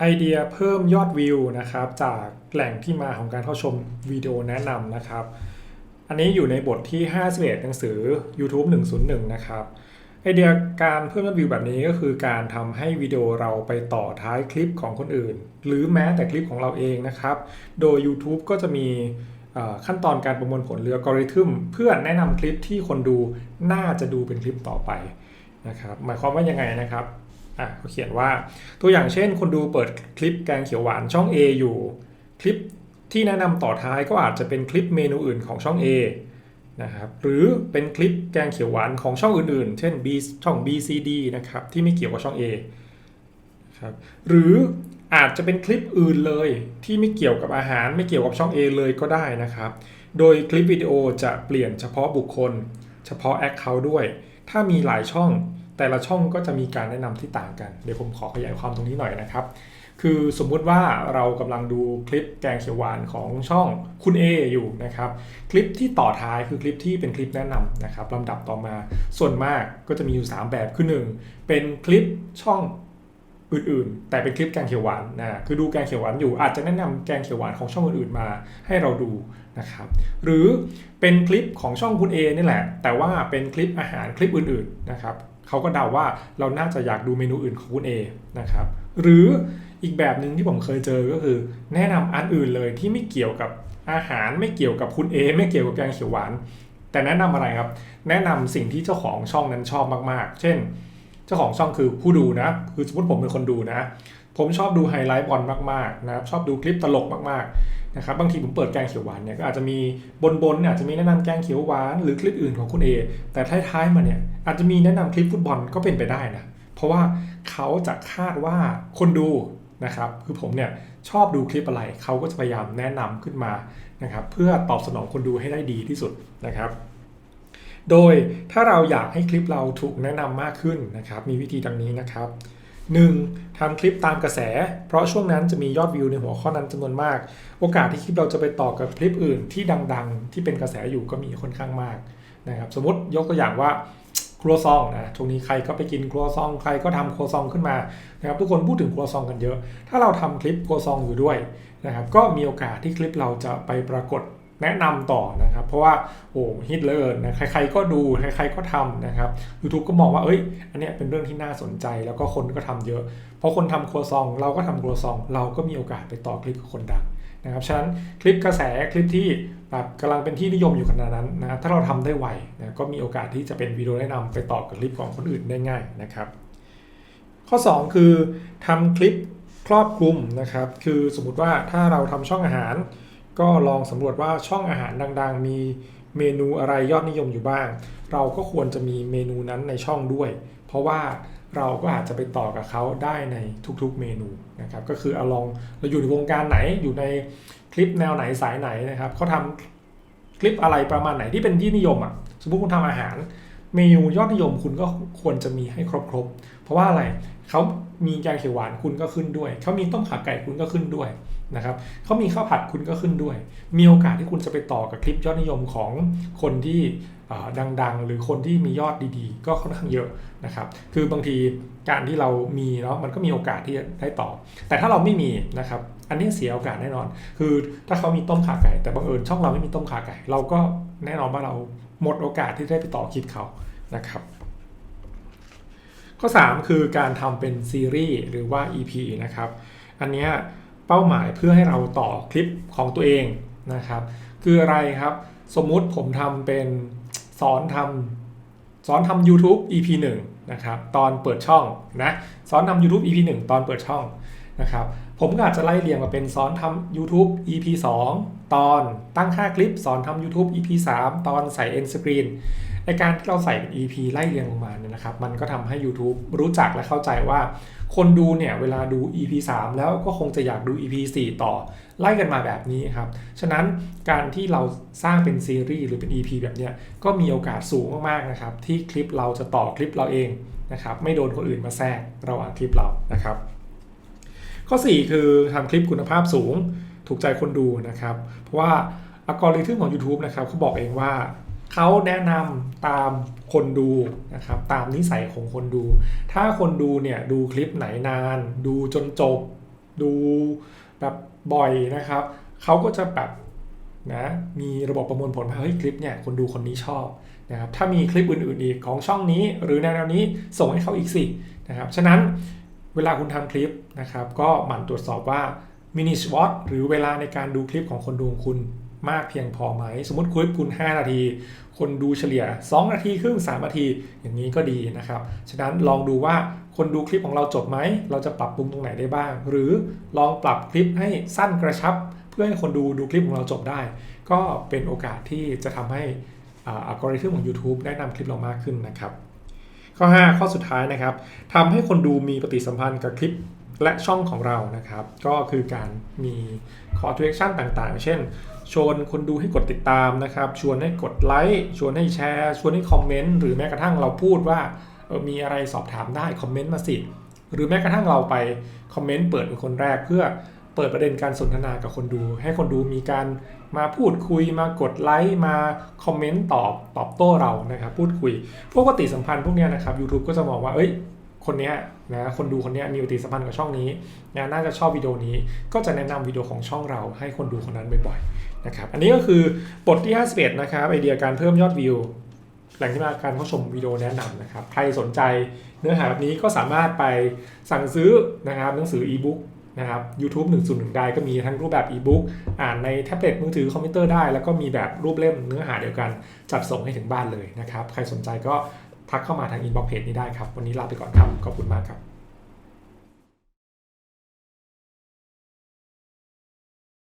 ไอเดียเพิ่มยอดวิวนะครับ จากแหล่งที่มาของการเข้าชมวิดีโอแนะนำนะครับ อันนี้อยู่ในบทที่ 51 หนังสือ YouTube 101 นะครับ ไอเดียการเพิ่มยอดวิวแบบนี้ก็คือการทำให้วิดีโอเราไปต่อท้ายคลิปของคนอื่น หรือแม้แต่คลิปของเราเองนะครับ โดย YouTube ก็จะมีขั้นตอนการประมวลผลหรืออัลกอริทึมเพื่อแนะนำคลิปที่คนดูน่าจะดูเป็นคลิปต่อไปนะครับ หมายความว่ายังไงนะครับ อะเขาเขียนว่าตัวอย่างเช่น คนดูเปิดคลิปแกงเขียวหวานช่อง A อยู่ คลิปที่แนะนำต่อท้ายก็อาจจะเป็นคลิปเมนูอื่นของช่อง A นะครับหรือเป็นคลิปแกงเขียวหวานของช่องอื่นๆ เช่น B ช่อง B C D นะครับที่ไม่เกี่ยวกับช่อง A ครับหรืออาจจะเป็นคลิปอื่นเลยที่ไม่เกี่ยวกับอาหารไม่เกี่ยวกับช่อง A เลยก็ได้นะครับ โดยคลิปวิดีโอจะเปลี่ยนเฉพาะบุคคล เฉพาะ Account ด้วย ถ้ามีหลายช่อง แต่ละช่องก็จะมีการแนะนำที่ต่างกัน เดี๋ยวผมขอขยายความตรงนี้หน่อยนะครับ คือสมมุติว่าเรากำลังดูคลิปแกงเขียวหวานของช่องคุณ A อยู่นะครับ คลิปที่ต่อท้ายคือคลิปที่เป็นคลิปแนะนำนะครับลำดับต่อมาส่วนมากก็จะมีอยู่ 3 แบบคือ 1 เป็นคลิปช่องอื่นๆ แต่เป็นคลิปแกงเขียวหวานนะคือดูแกงเขียวหวานอยู่อาจจะแนะนำแกงเขียวหวานของช่องอื่นๆมาให้เราดูนะครับหรือเป็นคลิปของช่องคุณ A นี่แหละ แต่ว่าเป็นคลิปอาหารคลิปอื่นๆนะครับ เขาก็เดาว่าเราน่าจะอยากดูเมนูอื่นของคุณ A นะครับ หรืออีกแบบหนึ่งที่ผมเคยเจอก็คือ แนะนำอันอื่นเลยที่ไม่เกี่ยวกับอาหารไม่เกี่ยวกับคุณ A ไม่เกี่ยวกับแกงเขียวหวาน แต่แนะนำอะไรครับ แนะนำสิ่งที่เจ้าของช่องนั้นชอบมากๆ เช่น เจ้าของช่องคือผู้ดูนะ คือสมมติผมเป็นคนดูนะ ผมชอบดูไฮไลท์บอลมากๆนะครับชอบดูคลิปตลกมากๆ นะครับบางทีผมเปิดแกงเขียวหวานเนี่ยก็อาจจะมีบนๆเนี่ยอาจจะมีแนะนำแกงเขียวหวานหรือคลิปอื่นของคุณ A แต่ท้ายๆมาเนี่ยอาจจะมีแนะนำคลิปฟุตบอลก็เป็นไปได้นะเพราะว่าเขาจะคาดว่าคนดูนะครับคือผมเนี่ยชอบดูคลิปอะไรเขาก็จะพยายามแนะนำขึ้นมานะครับเพื่อตอบสนองคนดูให้ได้ดีที่สุดนะครับโดยถ้าเราอยากให้คลิปเราถูกแนะนำมากขึ้นนะครับ มีวิธีดังนี้นะครับ 1. ทำคลิปตามกระแส เพราะช่วงนั้นจะมียอดวิวในหัวข้อนั้นจำนวนมาก โอกาสที่คลิปเราจะไปต่อกับคลิปอื่นที่ดังๆ ที่เป็นกระแสอยู่ก็มีค่อนข้างมากนะครับสมมติยกตัวอย่างว่าครัวซองนะช่วงนี้ใครก็ไปกินครัวซองใครก็ทำครัวซองขึ้นมานะครับทุกคนพูดถึงครัวซองกันเยอะ ถ้าเราทำคลิปครัวซองอยู่ด้วยนะครับก็มีโอกาสที่คลิปเราจะไปปรากฏ แนะนำต่อนะครับ เพราะว่าโอ้ฮิตเลยนะใครๆก็ดูใครๆก็ทำนะครับ YouTube ก็มองว่าเอ้ย อันเนี้ยเป็นเรื่องที่น่าสนใจแล้วก็คนก็ทำเยอะ เพราะคนทำครัวซอง เราก็ทำครัวซอง เราก็มีโอกาสไปต่อคลิปกับคนดังนะครับ ฉะนั้นคลิปกระแสคลิปที่แบบกำลังเป็นที่นิยมอยู่ขนาดนั้นนะถ้าเราทำได้ไวนะก็มีโอกาสที่จะเป็นวิดีโอแนะนำไปต่อกับคลิปของคนอื่นได้ง่ายนะครับ ข้อ 2 คือทำคลิปครอบคลุมนะครับ คือสมมุติว่าถ้าเราทำช่องอาหาร ก็ลองสำรวจว่าช่องอาหารดัง ๆ มีเมนูอะไรยอดนิยมอยู่บ้าง เราก็ควรจะมีเมนูนั้นในช่องด้วย เพราะว่าเราก็อาจจะไปต่อกับเขาได้ในทุกๆเมนูนะครับก็คือเอาลองเราอยู่ในวงการไหนอยู่ในคลิปแนวไหนสายไหนนะครับเขาทำคลิปอะไรประมาณไหนที่เป็นที่นิยมอะสมมติคุณทำอาหาร เมนูยอดนิยมคุณก็ควรจะมีให้ครบๆเพราะว่าอะไรเขามีแกงเขียวหวานคุณก็ขึ้นด้วยเขามีต้มขาไก่คุณก็ขึ้นด้วย นะครับเขามีข้าวผัดคุณก็ขึ้นด้วย มีโอกาสที่คุณจะไปต่อกับคลิปยอดนิยมของคนที่ดังๆ หรือคนที่มียอดดีๆ ก็ค่อนข้างเยอะนะครับ คือบางทีการที่เรามีเนาะมันก็มีโอกาสที่จะได้ต่อ แต่ถ้าเราไม่มีนะครับ อันนี้เสียโอกาสแน่นอน คือถ้าเขามีต้มขาไก่ แต่บังเอิญช่องเราไม่มีต้มขาไก่ เราก็แน่นอนว่าเราหมดโอกาสที่ได้ไปต่อคลิปเขานะครับข้อ 3 คือการทำเป็นซีรีส์หรือว่า EP นะครับ อันเนี้ย เป้าหมายเพื่อให้เราต่อคลิปของตัวเองนะครับ คืออะไรครับ สมมุติผมทำเป็นสอนทำสอนทำ YouTube EP 1นะครับตอนเปิดช่องนะสอนทำ YouTube EP 1 ตอนเปิดช่องนะครับผมก็อาจจะไล่เรียงมาเป็นสอนทำ YouTube EP 2 ตอนตั้งค่าคลิปสอนทำ YouTube EP 3 ตอนใส่ end screen ไอการที่เราใส่เป็น EP ไล่เรียงลงมาเนี่ยนะครับ มันก็ทำให้ YouTube รู้จักและเข้าใจว่า คนดูเนี่ยเวลาดู EP 3 แล้วก็คงจะอยากดู EP 4 ต่อ ไล่กันมาแบบนี้ครับ ฉะนั้นการที่เราสร้างเป็นซีรีส์หรือเป็น EP แบบเนี้ยก็มีโอกาสสูงมากๆนะครับ ที่คลิปเราจะต่อคลิปเราเองนะครับ ไม่โดนคนอื่นมาแทรกระหว่างคลิปเรานะครับ ข้อ 4 คือทำคลิปคุณภาพสูง ถูกใจคนดูนะครับ เพราะว่าอัลกอริทึมของ YouTube นะครับเขาบอกเองว่า เขาแนะนำตามคนดูนะครับตามนิสัยของคนดู ถ้าคนดูเนี่ยดูคลิปไหนนาน ดูจนจบ ดูแบบบ่อยนะครับเขาก็จะแบบนะมีระบบประมวลผลว่าเฮ้ยคลิปเนี่ยคนดูคนนี้ชอบนะครับถ้ามีคลิปอื่นๆอีกของช่องนี้ หรือแนวนี้ส่งให้เขาอีกสินะครับฉะนั้นเวลาคุณทำคลิปนะครับก็หมั่นตรวจสอบว่ามินิชวอตหรือเวลาในการดูคลิปของคนดูของคุณ มากเพียงพอไหม สมมติคลิปคุณ 5 นาที คนดูเฉลี่ย 2 นาทีครึ่ง 3 นาที อย่างนี้ก็ดีนะครับ ฉะนั้นลองดูว่าคนดูคลิปของเราจบไหม เราจะปรับปรุงตรงไหนได้บ้าง หรือลองปรับคลิปให้สั้นกระชับ เพื่อให้คนดูดูคลิปของเราจบได้ ก็เป็นโอกาสที่จะทำให้อัลกอริทึมของ YouTube แนะนำคลิปเรามากขึ้นนะครับข้อ 5 ข้อสุดท้ายนะครับทำให้คนดูมีปฏิสัมพันธ์กับคลิปและช่องของเรานะครับ ก็คือการมี call to action ต่างๆ เช่น ชวนคนดูให้กดติดตามนะครับ ชวนให้กดไลค์ ชวนให้แชร์ ชวนให้คอมเมนต์ หรือแม้กระทั่งเราพูดว่ามีอะไรสอบถามได้คอมเมนต์มาสิ หรือแม้กระทั่งเราไปคอมเมนต์เปิดเป็นคนแรกเพื่อเปิดประเด็นการสนทนากับคนดู ให้คนดูมีการมาพูดคุยมากดไลค์มาคอมเมนต์ตอบตอบโต้เรานะครับพูดคุย พวกปฏิสัมพันธ์พวกนี้นะครับ YouTube ก็จะมองว่าเอ้ยคนนี้นะคนดูคนนี้มีปฏิสัมพันธ์กับช่องนี้นะน่าจะชอบวิดีโอนี้ ก็จะแนะนำวิดีโอของช่องเราให้คนดูคนนั้นบ่อยๆ นะครับอันนี้ก็คือบทที่ 51 นะครับไอเดียการเพิ่มยอดวิว แหล่งที่มาการเข้าชมวิดีโอแนะนำนะครับใครสนใจเนื้อหาแบบนี้ก็สามารถไปสั่งซื้อนะครับหนังสืออีบุ๊กนะครับ YouTube 101 ได้ก็มีทั้งรูปแบบอีบุ๊กอ่านในแท็บเล็ตมือถือคอมพิวเตอร์ได้ แล้วก็มีแบบรูปเล่มเนื้อหาเดียวกัน จัดส่งให้ถึงบ้านเลยนะครับ ใครสนใจก็ทักเข้ามาทางอินบ็อกเพจนี้ได้ครับ วันนี้ลาไปก่อนครับ ขอบคุณมากครับ